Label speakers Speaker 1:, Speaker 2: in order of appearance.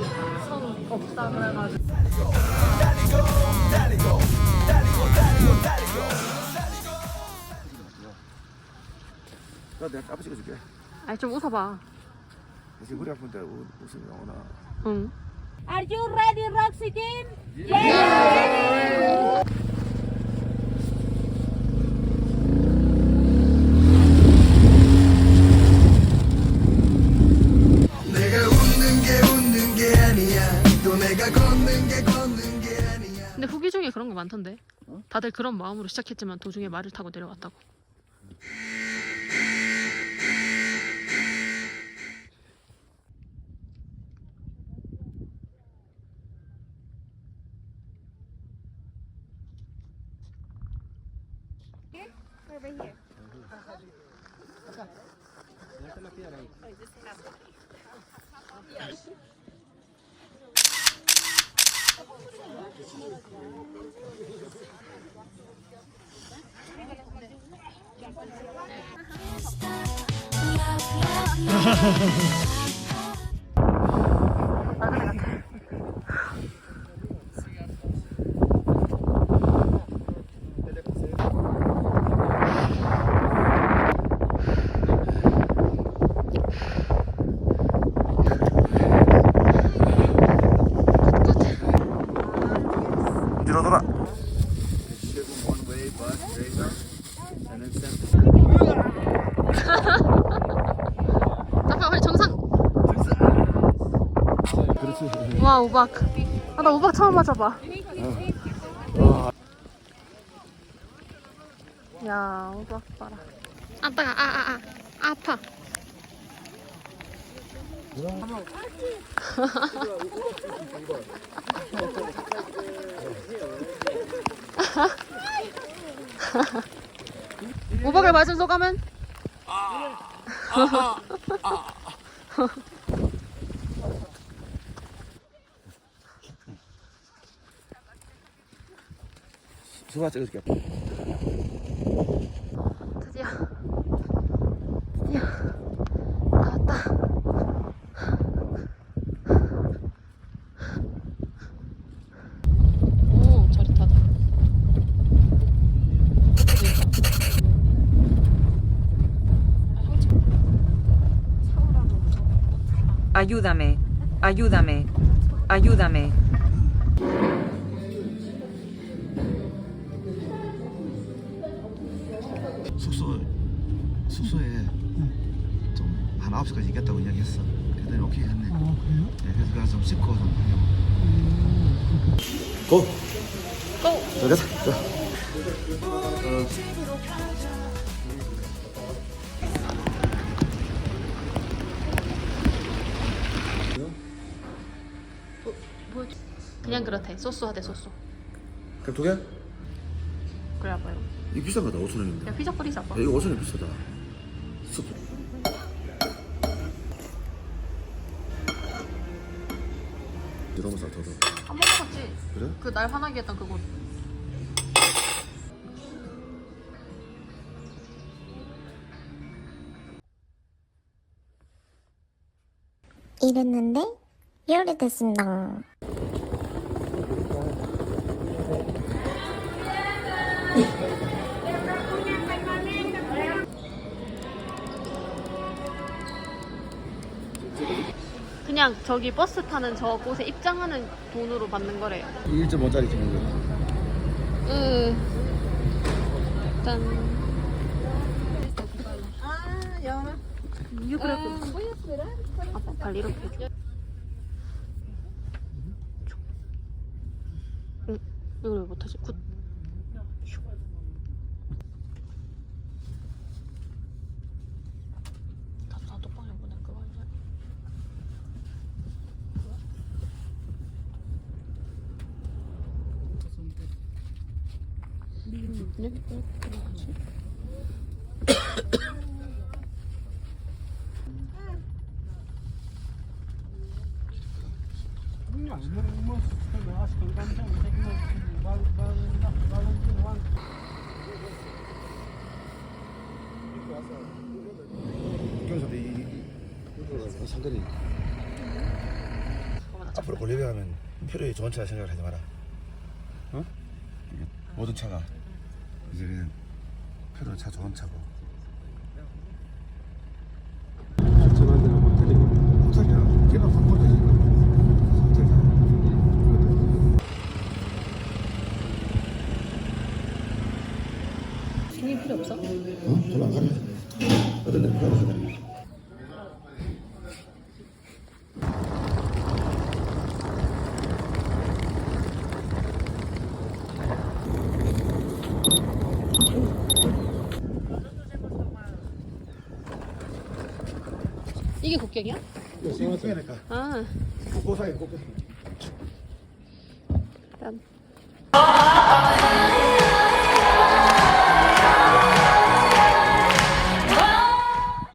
Speaker 1: 있다 그래가지고
Speaker 2: 나 내가 아빠 찍어줄게.
Speaker 1: 아니 좀 웃어봐
Speaker 2: 지금 머리 아픈데 우- 웃음이 나오나.
Speaker 1: 응
Speaker 3: Are you ready, Roxy Team?
Speaker 4: 내
Speaker 1: 많던데. 다들 그런 마음으로 시작했지만 도중에 말을 타고 내려갔다고
Speaker 2: Ha ha ha.
Speaker 1: 와 우박. 아 나 우박 처음 맞아봐. 야 우박 봐라. 아 따가 아아아. 아, 아, 아파. 우박을 맞은 소감은?
Speaker 2: 수가 찍어줄게.
Speaker 1: 드디어 드디어 나왔다 오 저릿하다
Speaker 5: Ayúdame, ayúdame, ayúdame.
Speaker 2: 숙소에 좀한 9시까지 있겠다고 이야기했어. 그랬더니 오케이 했네. 아 그래요? 네, 그래서 가서 좀 씻고 좀 하려고. 고!
Speaker 1: 고!
Speaker 2: 자, 가자. 자.
Speaker 1: 그냥 그렇대 소스 하대 소스
Speaker 2: 그럼 두 개?
Speaker 1: 그래 봐요
Speaker 2: 이거 비싼 거다 5천 원인데.
Speaker 1: 야 피자 뿌리자
Speaker 2: 야, 이거 5천 원 비싸다. 스프. 이런 거 싸더라.
Speaker 1: 한번 먹었지
Speaker 2: 그래?
Speaker 1: 그 날 화나게 했던 그곳
Speaker 6: 이랬는데 요리됐습니다.
Speaker 1: 그냥 저기 버스 타는 저 곳에 입장하는 돈으로 받는 거래요
Speaker 2: 1.5짜리 주는 거.
Speaker 1: 으. 짠. 이거 그래. 아빠 발 이렇게 해줘. 응, 이걸 왜 못하지? 굿. 슉. 나도 나 똑방에 보낸 거 아니야? 또 들어가지?
Speaker 2: 상근이 앞으로 볼리비아 하면 표류에 좋은 차라 생각을 하지 마라. 어? 모든 차가 이제는 표류 차 좋은 차고.
Speaker 7: 전화대나 호텔이고
Speaker 2: 호텔이야. 걔가 바꿔야 되니까. 호텔이야.
Speaker 1: 승인 필요 없어?
Speaker 2: 어? 별로 안 가네. 어떤 데안가
Speaker 1: 이게 국경이야?
Speaker 2: 이거 빼니까.
Speaker 1: 아,
Speaker 2: 고사이 고사.
Speaker 1: 일단.